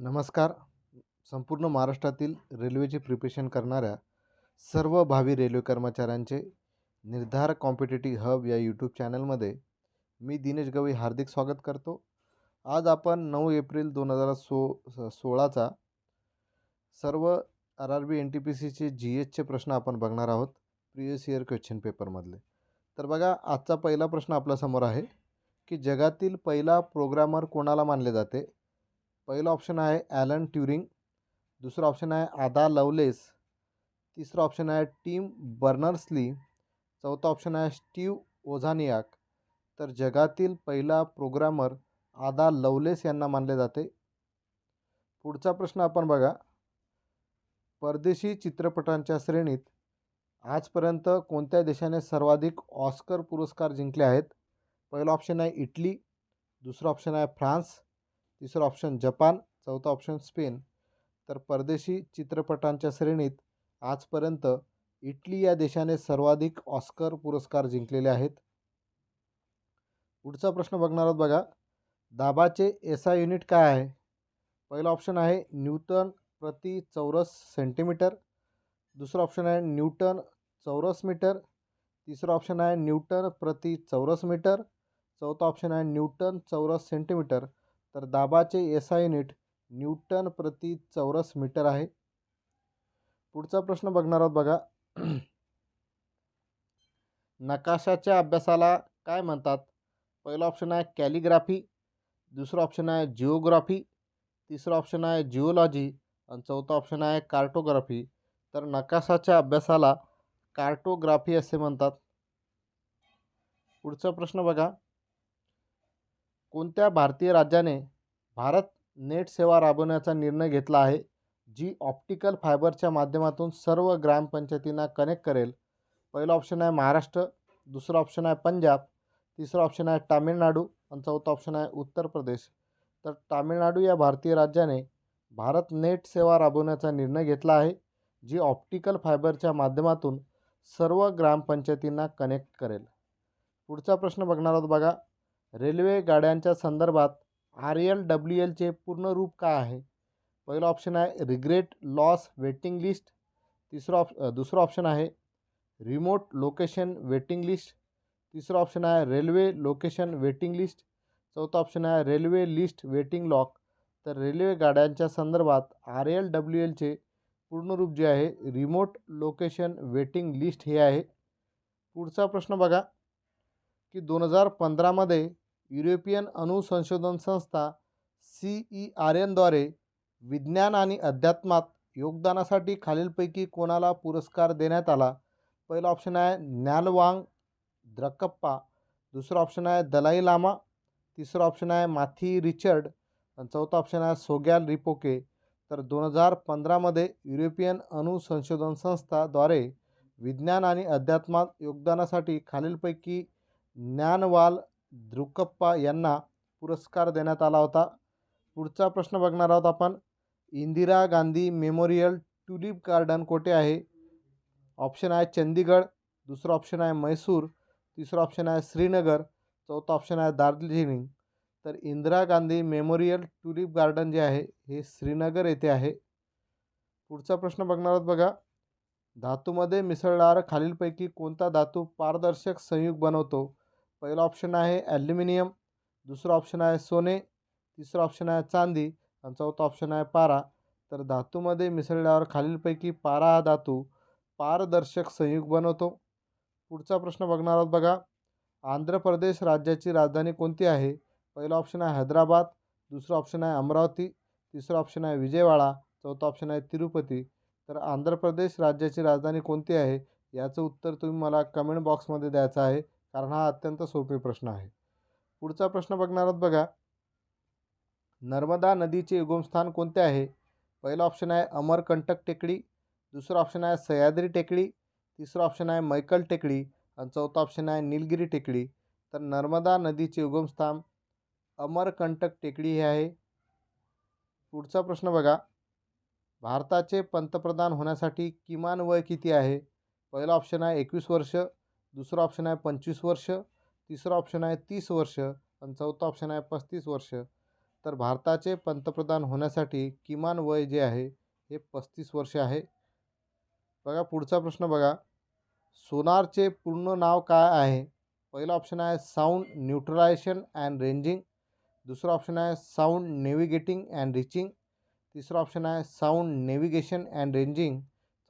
नमस्कार. संपूर्ण महाराष्ट्रातील रेल्वेची प्रिपरेशन करणाऱ्या सर्व भावी रेल्वे कर्मचाऱ्यांचे निर्धार कॉम्पिटेटिव्ह हब या यूट्यूब चॅनलमध्ये मी दिनेश गवई हार्दिक स्वागत करतो. आज आपण नऊ एप्रिल दोन हजार सो स सोळाचा सर्व R R B N T P सीचे जी एचचे प्रश्न आपण बघणार आहोत प्रिवियस इयर क्वेश्चन पेपरमधले तर बघा आजचा पहिला प्रश्न आपल्यासमोर आहे की जगातील पहिला प्रोग्रामर कोणाला मानले जाते? पहिला ऑप्शन आहे ॲलन ट्युरिंग दुसरा ऑप्शन आहे आदा लवलेस तिसरा ऑप्शन आहे टीम बर्नर्सली चौथा ऑप्शन आहे स्टीव ओझानियाक तर जगातील पहिला प्रोग्रामर आदा लवलेस यांना मानले जाते. पुढचा प्रश्न आपण बघा. परदेशी चित्रपटांच्या श्रेणीत आजपर्यंत कोणत्या देशाने सर्वाधिक ऑस्कर पुरस्कार जिंकले आहेत? पहिला ऑप्शन आहे इटली. दुसरा ऑप्शन आहे फ्रान्स. तिसरं ऑप्शन जपान चौथा ऑप्शन स्पेन. तर परदेशी चित्रपटांच्या श्रेणीत आजपर्यंत इटली या देशाने सर्वाधिक ऑस्कर पुरस्कार जिंकलेले आहेत. पुढचा प्रश्न बघणार आहोत बघा. दाबाचे एस आय युनिट काय आहे? पहिला ऑप्शन आहे न्यूटन प्रति चौरस सेंटीमीटर दुसरा ऑप्शन आहे न्यूटन चौरस मीटर. तिसरा ऑप्शन आहे न्यूटन प्रति चौरस मीटर. चौथा ऑप्शन आहे न्यूटन चौरस सेंटीमीटर तर दाबाचे एस आय युनिट न्यूटन प्रति चौरस मीटर आहे. पुढचा प्रश्न बघणार आहोत बघा. नकाशाच्या अभ्यासाला काय म्हणतात? पहिला ऑप्शन आहे कॅलिग्राफी दुसरा ऑप्शन आहे जिओग्राफी तिसरा ऑप्शन आहे जिओलॉजी आणि चौथा ऑप्शन आहे कार्टोग्राफी तर नकाशाच्या अभ्यासाला कार्टोग्राफी असे म्हणतात. पुढचा प्रश्न बघा. कोणत्या भारतीय राज्याने भारत नेट सेवा राबवण्याचा निर्णय घेतला आहे जी ऑप्टिकल फायबरच्या माध्यमातून सर्व ग्रामपंचायतींना कनेक्ट करेल? पहिला ऑप्शन आहे महाराष्ट्र दुसरा ऑप्शन आहे पंजाब तिसरा ऑप्शन आहे तामिळनाडू आणि चौथा ऑप्शन आहे उत्तर प्रदेश. तर तामिळनाडू या भारतीय राज्याने भारत नेट सेवा राबवण्याचा निर्णय घेतला आहे जी ऑप्टिकल फायबरच्या माध्यमातून सर्व ग्रामपंचायतींना कनेक्ट करेल. पुढचा प्रश्न बघणार आहोत बघा. रेल्वे गाड्यांच्या संदर्भात आर एल डब्ल्यू एलचे पूर्ण रूप काय आहे? पहिलं ऑप्शन आहे रिग्रेट लॉस वेटिंग लिस्ट तिसरं ऑप दुसरं ऑप्शन आहे रिमोट लोकेशन वेटिंग लिस्ट तिसरं ऑप्शन आहे रेल्वे लोकेशन वेटिंग लिस्ट चौथा ऑप्शन आहे रेल्वे लिस्ट वेटिंग लॉक तर रेल्वे गाड्यांच्या संदर्भात आर एल डब्ल्यू एलचे पूर्ण रूप जे आहे रिमोट लोकेशन वेटिंग लिस्ट हे आहे. पुढचा प्रश्न बघा की दोन हजार पंधरामध्ये युरोपियन अणुसंशोधन संस्था सी ई आर एनद्वारे विज्ञान आणि अध्यात्मात योगदानासाठी खालीलपैकी कोणाला पुरस्कार देण्यात आला? पहिला ऑप्शन आहे ज्ञालवांग द्रकप्पा दुसरा ऑप्शन आहे दलाई लामा. तिसरा ऑप्शन आहे माथी रिचर्ड. आणि चौथा ऑप्शन आहे सोग्याल रिपोके. तर दोन हजार पंधरामध्ये युरोपियन अणुसंशोधन संस्थाद्वारे विज्ञान आणि अध्यात्मात योगदानासाठी खालीलपैकी ज्ञानवाल द्रुकप्पा यांना पुरस्कार देण्यात आला होता. पुढचा प्रश्न बघणार आहोत आपण. Indira Gandhi memorial tulip garden कोठे आहे? ऑप्शन आहे चंदीगड दुसरं ऑप्शन आहे मैसूर तिसरं ऑप्शन आहे श्रीनगर चौथा ऑप्शन आहे दार्जिलिंग. तर Indira Gandhi memorial tulip garden जे आहे हे श्रीनगर येथे आहे. पुढचा प्रश्न बघणार आहोत बघा. धातूमध्ये मिसळणारा खालीलपैकी कोणता धातू पारदर्शक संयुग बनवतो? पहिला ऑप्शन आहे ॲल्युमिनियम दुसरा ऑप्शन आहे सोने तिसरा ऑप्शन आहे चांदी आणि चौथा ऑप्शन आहे पारा. तर धातूमध्ये मिसळल्यावर खालीलपैकी पारा हा धातू पारदर्शक संयुग बनवतो. पुढचा प्रश्न बघणार आहोत बघा. आंध्र प्रदेश राज्याची राजधानी कोणती आहे? पहिला ऑप्शन आहे हैदराबाद दुसरा ऑप्शन आहे अमरावती तिसरा ऑप्शन आहे विजयवाडा चौथा ऑप्शन आहे तिरुपती. तर आंध्र प्रदेश राज्याची राजधानी कोणती आहे? याचं उत्तर तुम्ही मला कमेंट बॉक्समध्ये द्यायचं आहे. कारण हा अत्यंत सोपे प्रश्न आहे. पुढचा प्रश्न बघणार आहोत बघा. नर्मदा नदीचे उगमस्थान कोणते आहे? पहिला ऑप्शन आहे अमरकंटक टेकडी दुसरा ऑप्शन आहे सह्याद्री टेकडी तिसरा ऑप्शन आहे मैकल टेकडी आणि चौथा ऑप्शन आहे निलगिरी टेकडी. तर नर्मदा नदीचे उगमस्थान अमरकंटक टेकडी हे आहे. पुढचा प्रश्न बघा. भारताचे पंतप्रधान होण्यासाठी किमान वय किती आहे? पहिला ऑप्शन आहे एकवीस वर्ष दुसरा ऑप्शन आहे पंचवीस वर्ष तिसरा ऑप्शन आहे तीस वर्ष आणि चौथा ऑप्शन आहे पस्तीस वर्ष. तर भारताचे पंतप्रधान होण्यासाठी किमान वय जे आहे हे पस्तीस वर्ष आहे. बघा पुढचा प्रश्न बघा. सोनारचे पूर्ण नाव काय आहे? पहिला ऑप्शन आहे साऊंड न्यूट्रलायझेशन अँड रेंजिंग दुसरा ऑप्शन आहे साऊंड नेव्हिगेटिंग अँड रिचिंग तिसरा ऑप्शन आहे साऊंड नेव्हिगेशन अँड रेंजिंग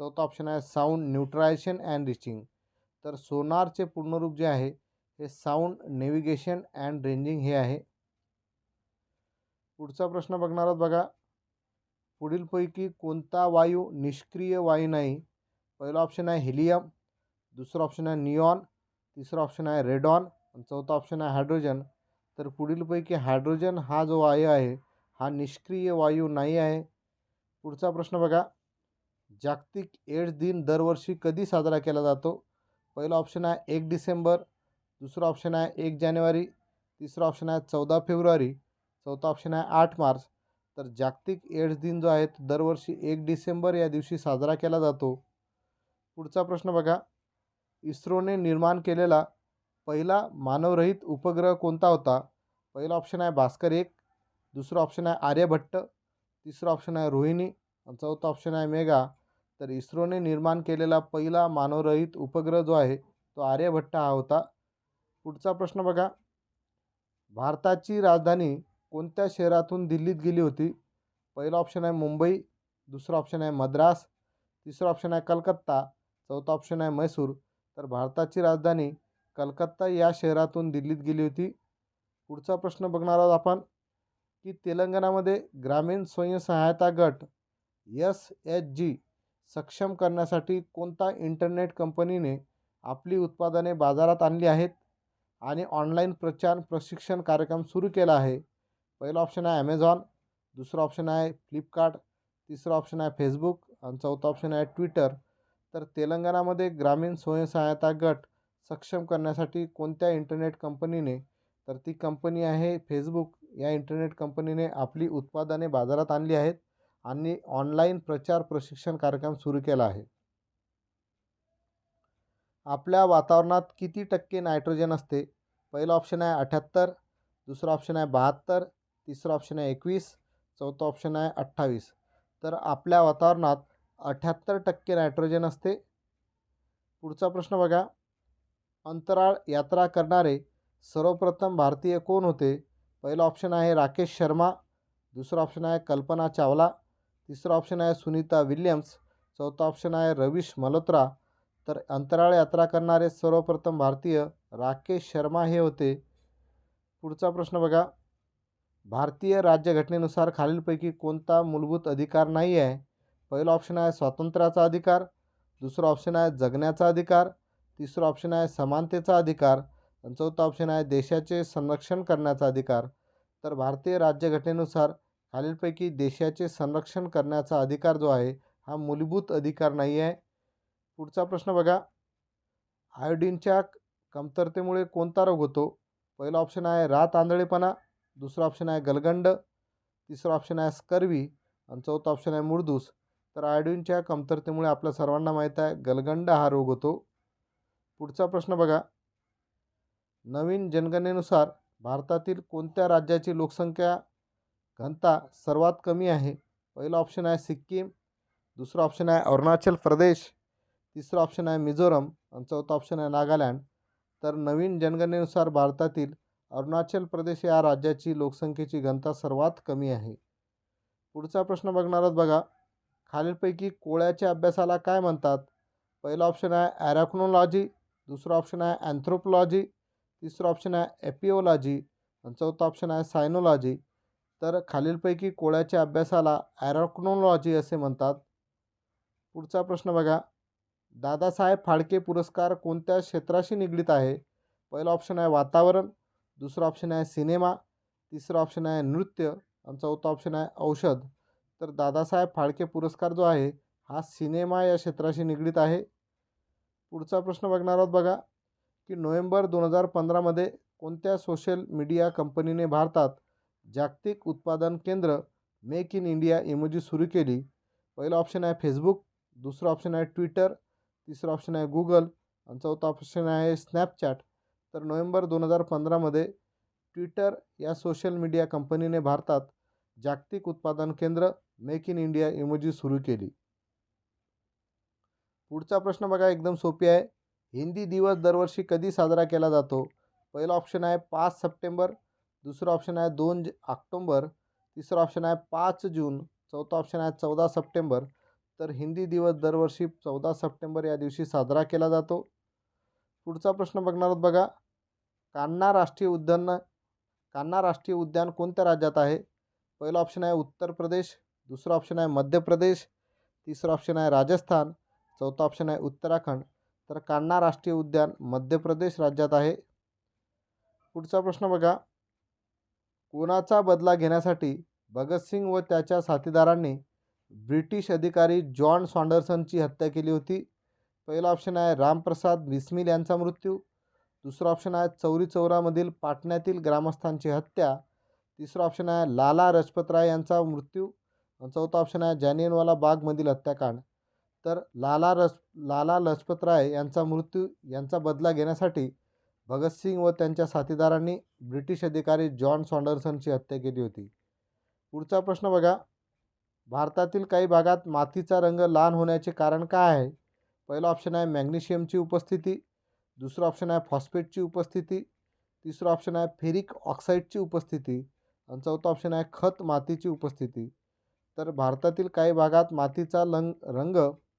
चौथा ऑप्शन आहे साऊंड न्यूट्रलायझेशन अँड रिचिंग तर सोनारचे पूर्ण रूप जे आहे हे साऊंड नेव्हिगेशन अँड रेंजिंग हे आहे. पुढचा प्रश्न बघणार आहोत बघा. पुढीलपैकी कोणता वायू निष्क्रिय वायू नाही? पहिला ऑप्शन आहे हिलियम दुसरा ऑप्शन आहे नियॉन तिसरा ऑप्शन आहे रेडॉन आणि चौथा ऑप्शन आहे हायड्रोजन तर पुढीलपैकी हायड्रोजन हा जो वायू आहे हा निष्क्रिय वायू नाही आहे. पुढचा प्रश्न बघा. जागतिक एड्स दिन दरवर्षी कधी साजरा केला जातो? पहिला ऑप्शन आहे एक डिसेंबर दुसरा ऑप्शन आहे एक जानेवारी तिसरा ऑप्शन आहे चौदा फेब्रुवारी चौथा ऑप्शन आहे आठ मार्च. तर जागतिक एड्स दिन जो आहे तो दरवर्षी एक डिसेंबर या दिवशी साजरा केला जातो. पुढचा प्रश्न बघा. इस्रोने निर्माण केलेला पहिला मानवरहित उपग्रह कोणता होता? पहिला ऑप्शन आहे भास्कर एक दुसरा ऑप्शन आहे आर्यभट्ट तिसरा ऑप्शन आहे रोहिणी आणि चौथा ऑप्शन आहे मेगा तर इस्रोने निर्माण केलेला पहिला मानवरहित उपग्रह जो आहे तो आर्यभट्ट हा होता. पुढचा प्रश्न बघा. भारताची राजधानी कोणत्या शहरातून दिल्लीत गेली होती? पहिला ऑप्शन आहे मुंबई दुसरा ऑप्शन आहे मद्रास तिसरा ऑप्शन आहे कलकत्ता चौथा ऑप्शन आहे मैसूर तर भारताची राजधानी कलकत्ता या शहरातून दिल्लीत गेली होती. पुढचा प्रश्न बघणार आहोत आपण की तेलंगणामध्ये ग्रामीण स्वयंसहायता गट एस एच जी सक्षम करण्यासाठी कोणता इंटरनेट कंपनीने आपली उत्पादने बाजारात आणली आहेत आणि ऑनलाईन प्रचार प्रशिक्षण कार्यक्रम सुरू केला आहे? पहिला ऑप्शन आहे ॲमेझॉन दुसरा ऑप्शन आहे फ्लिपकार्ट तिसरा ऑप्शन आहे फेसबुक आणि चौथा ऑप्शन आहे ट्विटर तर तेलंगणामध्ये ग्रामीण स्वयंसहायता गट सक्षम करण्यासाठी कोणत्या इंटरनेट कंपनीने तर ती कंपनी आहे फेसबुक या इंटरनेट कंपनीने आपली उत्पादने बाजारात आणली आहेत. आणि ऑनलाईन प्रचार प्रशिक्षण कार्यक्रम सुरू केला आहे. आपल्या वातावरणात किती टक्के नायट्रोजन असते? पहिला ऑप्शन आहे अठ्याहत्तर दुसरा ऑप्शन आहे बहात्तर तिसरा ऑप्शन आहे एकवीस चौथा ऑप्शन आहे अठ्ठावीस. तर आपल्या वातावरणात अठ्याहत्तर टक्के नायट्रोजन असते? पुढचा प्रश्न बघा. अंतराळ यात्रा करणारे सर्वप्रथम भारतीय कोण होते? पहिला ऑप्शन आहे राकेश शर्मा दुसरा ऑप्शन आहे कल्पना चावला तिसरा ऑप्शन आहे सुनीता विल्यम्स. चौथा ऑप्शन आहे रवीश मल्होत्रा. तर अंतराळ यात्रा करणारे सर्वप्रथम भारतीय राकेश शर्मा हे होते. पुढचा प्रश्न बघा. भारतीय राज्यघटनेनुसार खालीलपैकी कोणता मूलभूत अधिकार नाही आहे? पहिला ऑप्शन आहे स्वातंत्र्याचा अधिकार. दुसरा ऑप्शन आहे जगण्याचा अधिकार. तिसरा ऑप्शन आहे समानतेचा अधिकार. आणि चौथा ऑप्शन आहे देशाचे संरक्षण करण्याचा अधिकार. तर भारतीय राज्यघटनेनुसार खालीलपैकी देशाचे संरक्षण करण्याचा अधिकार जो आहे हा मूलभूत अधिकार नाही आहे. पुढचा प्रश्न बघा. आयोडीनच्या कमतरतेमुळे कोणता रोग होतो? पहिला ऑप्शन आहे रात आंधळेपणा दुसरा ऑप्शन आहे गलगंड तिसरा ऑप्शन आहे स्कर्वी आणि चौथा ऑप्शन आहे मुर्दूस. तर आयोडीनच्या कमतरतेमुळे आपल्या सर्वांना माहीत आहे गलगंड हा रोग होतो. पुढचा प्रश्न बघा. नवीन जनगणनेनुसार भारतातील कोणत्या राज्याची लोकसंख्या घनता सर्वात कमी आहे. पहिला ऑप्शन आहे सिक्कीम दुसरा ऑप्शन आहे अरुणाचल प्रदेश तिसरा ऑप्शन आहे मिझोरम आणि चौथा ऑप्शन आहे नागालँड. तर नवीन जनगणनेनुसार भारतातील अरुणाचल प्रदेश या राज्याची लोकसंख्येची घनता सर्वात कमी आहे. पुढचा प्रश्न बघणार आहोत बघा. खालीलपैकी कोळ्याच्या अभ्यासाला काय म्हणतात? पहिला ऑप्शन आहे ॲरॅक्नॉलॉजी दुसरा ऑप्शन आहे अँथ्रोपोलॉजी तिसरा ऑप्शन आहे एपिओलॉजी आणि चौथा ऑप्शन आहे सायनोलॉजी तर खालीलपैकी कोळ्याच्या अभ्यासाला ॲरॅक्नोलॉजी असे म्हणतात. पुढचा प्रश्न बघा. दादासाहेब फाळके पुरस्कार कोणत्या क्षेत्राशी निगडीत आहे? पहिला ऑप्शन आहे वातावरण दुसरा ऑप्शन आहे सिनेमा तिसरा ऑप्शन आहे नृत्य आणि चौथा ऑप्शन आहे औषध. तर दादासाहेब फाळके पुरस्कार जो आहे हा सिनेमा या क्षेत्राशी निगडीत आहे. पुढचा प्रश्न बघणार आहोत बघा. की नोव्हेंबर दोन हजार पंधरामध्ये कोणत्या सोशल मीडिया कंपनीने भारतात जागतिक उत्पादन केंद्र मेक इन इंडिया इमोजी सुरू केली. पहिला ऑप्शन आहे फेसबुक दुसरा ऑप्शन आहे ट्विटर तिसरा ऑप्शन आहे गुगल आणि चौथा ऑप्शन आहे स्नॅपचॅट तर नोव्हेंबर दोन हजार पंधरामध्ये ट्विटर या सोशल मीडिया कंपनीने भारतात जागतिक उत्पादन केंद्र मेक इन इंडिया इमोजी सुरू केली. पुढचा प्रश्न बघा एकदम सोपी आहे. हिंदी दिवस दरवर्षी कधी साजरा केला जातो? पहिला ऑप्शन आहे पाच सप्टेंबर दुसरा ऑप्शन आहे दोन ज ऑक्टोंबर. तिसरा ऑप्शन आहे पाच जून. चौथा ऑप्शन आहे चौदा सप्टेंबर. तर हिंदी दिवस दरवर्षी चौदा सप्टेंबर या दिवशी साजरा केला जातो. पुढचा प्रश्न आहोत बघा. कान्हा राष्ट्रीय उद्यान, कान्हा राष्ट्रीय उद्यान कोणत्या राज्यात आहे? पहिला ऑप्शन आहे उत्तर प्रदेश. दुसरा ऑप्शन आहे मध्य प्रदेश. तिसरा ऑप्शन आहे राजस्थान. चौथा ऑप्शन आहे उत्तराखंड. तर कान्हा राष्ट्रीय उद्यान मध्य प्रदेश राज्यात आहे. पुढचा प्रश्न बघा. कोणाचा बदला घेण्यासाठी भगतसिंग व त्याच्या साथीदारांनी ब्रिटिश अधिकारी जॉन सॉन्डर्सनची हत्या केली होती. पहिला ऑप्शन आहे रामप्रसाद बिस्मिल यांचा मृत्यू. दुसरा ऑप्शन आहे चौरी चौरामधील पाटण्यातील ग्रामस्थांची हत्या. तिसरा ऑप्शन आहे लाला लजपत राय यांचा मृत्यू. चौथा ऑप्शन आहे जालियनवाला बागमधील हत्याकांड. तर लाला रस लाला लजपत राय यांचा मृत्यू यांचा बदला घेण्यासाठी भगतसिंग व त्यांच्या साथीदारांनी ब्रिटिश अधिकारी जॉन सॉन्डर्सनची हत्या केली होती. पुढचा प्रश्न बघा. भारतातील काही भागात मातीचा रंग लहान होण्याचे कारण काय आहे? पहिला ऑप्शन आहे मॅग्नेशियमची उपस्थिती. दुसरा ऑप्शन आहे फॉस्फेटची उपस्थिती. तिसरा ऑप्शन आहे फेरिक ऑक्साईडची उपस्थिती. आणि चौथा ऑप्शन आहे खत मातीची उपस्थिती. तर भारतातील काही भागात मातीचा लंग रंग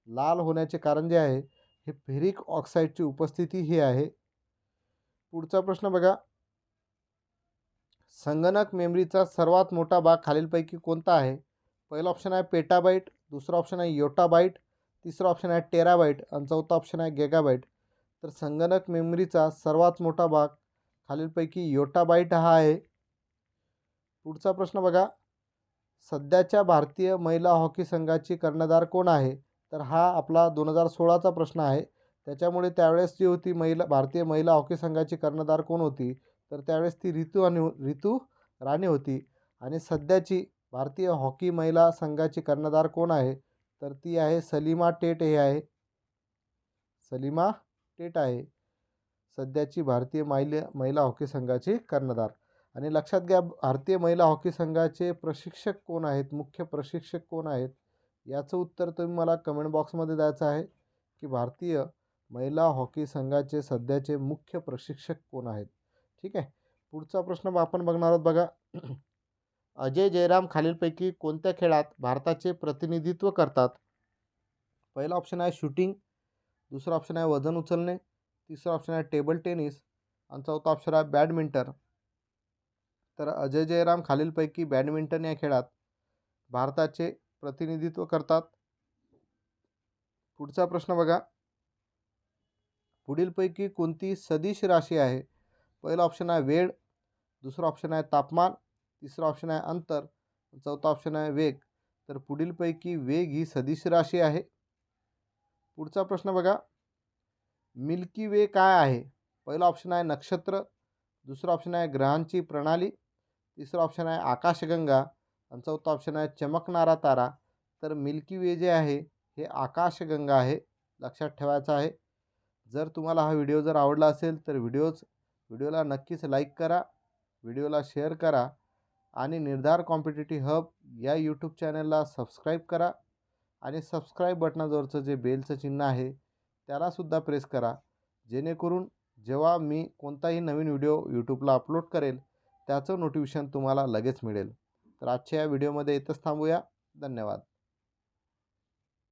लाल होण्याचे कारण जे आहे हे फेरिक ऑक्साईडची उपस्थिती ही आहे. पुढचा प्रश्न बघा. संगणक मेमरीचा सर्वात मोठा भाग खालीलपैकी कोणता आहे? पहिला ऑप्शन आहे पेटाबाईट दुसरा ऑप्शन आहे योटाबाईट तिसरा ऑप्शन आहे टेराबाईट आणि चौथा ऑप्शन आहे गेगाबाईट तर संगणक मेमरीचा सर्वात मोठा भाग खालीलपैकी योटाबाईट हा आहे. पुढचा प्रश्न बघा. सध्याच्या भारतीय महिला हॉकी संघाची कर्णधार कोण आहे? तर हा आपला दोन हजार सोळाचा प्रश्न आहे. त्याच्यामुळे त्यावेळेस जी होती महिला भारतीय महिला हॉकी संघाची कर्णधार कोण होती? तर त्यावेळेस ती रितू आणि रितू राणे होती. आणि सध्याची भारतीय हॉकी महिला संघाची कर्णधार कोण आहे? तर ती आहे सलीमा टेट हे आहे. सलीमा टेट आहे. सध्याची भारतीय महिला महिला हॉकी संघाची कर्णधार. आणि लक्षात घ्या भारतीय महिला हॉकी संघाचे प्रशिक्षक कोण आहेत? मुख्य प्रशिक्षक कोण आहेत? याचं उत्तर तुम्ही मला कमेंट बॉक्समध्ये द्यायचं आहे की भारतीय महिला हॉकी संघाचे सध्याचे मुख्य प्रशिक्षक कोण आहेत? ठीक आहे. पुढचा प्रश्न आपण बघणार आहोत बघा. अजय जयराम खालीलपैकी कोणत्या खेळात भारताचे प्रतिनिधित्व करतात? पहिला ऑप्शन आहे शूटिंग दुसरा ऑप्शन आहे वजन उचलणे तिसरा ऑप्शन आहे टेबल टेनिस आणि चौथा ऑप्शन आहे बॅडमिंटन तर अजय जयराम खालीलपैकी बॅडमिंटन या खेळात भारताचे प्रतिनिधित्व करतात. पुढचा प्रश्न बघा. पुढीलपैकी कोणती सदिश राशी आहे? पहिला ऑप्शन आहे वेळ दुसरा ऑप्शन आहे तापमान तिसरा ऑप्शन आहे अंतर चौथा ऑप्शन आहे वेग. तर पुढीलपैकी वेग ही सदिश राशी आहे. पुढचा प्रश्न बघा. मिल्की वे काय आहे? पहिला ऑप्शन आहे नक्षत्र दुसरा ऑप्शन आहे ग्रहांची प्रणाली तिसरा ऑप्शन आहे आकाशगंगा आणि चौथा ऑप्शन आहे चमकणारा तारा. तर मिल्की वे जे आहे हे आकाशगंगा आहे. लक्षात ठेवायचं आहे. जर तुम्हाला हा व्हिडिओ जर आवडला असेल तर व्हिडिओज व्हिडिओला नक्कीच लाईक करा व्हिडिओला शेअर करा आणि निर्धार कॉम्पिटेटिव्ह हब या यूट्यूब चॅनलला सबस्क्राईब करा आणि सबस्क्राईब बटनाजवळचं जे बेलचं चिन्ह आहे त्यालासुद्धा प्रेस करा. जेणेकरून जेव्हा मी कोणताही नवीन व्हिडिओ यूट्यूबला अपलोड करेल त्याचं नोटिफिकेशन तुम्हाला लगेच मिळेल. तर आजच्या या व्हिडिओमध्ये इथंच थांबूया. धन्यवाद.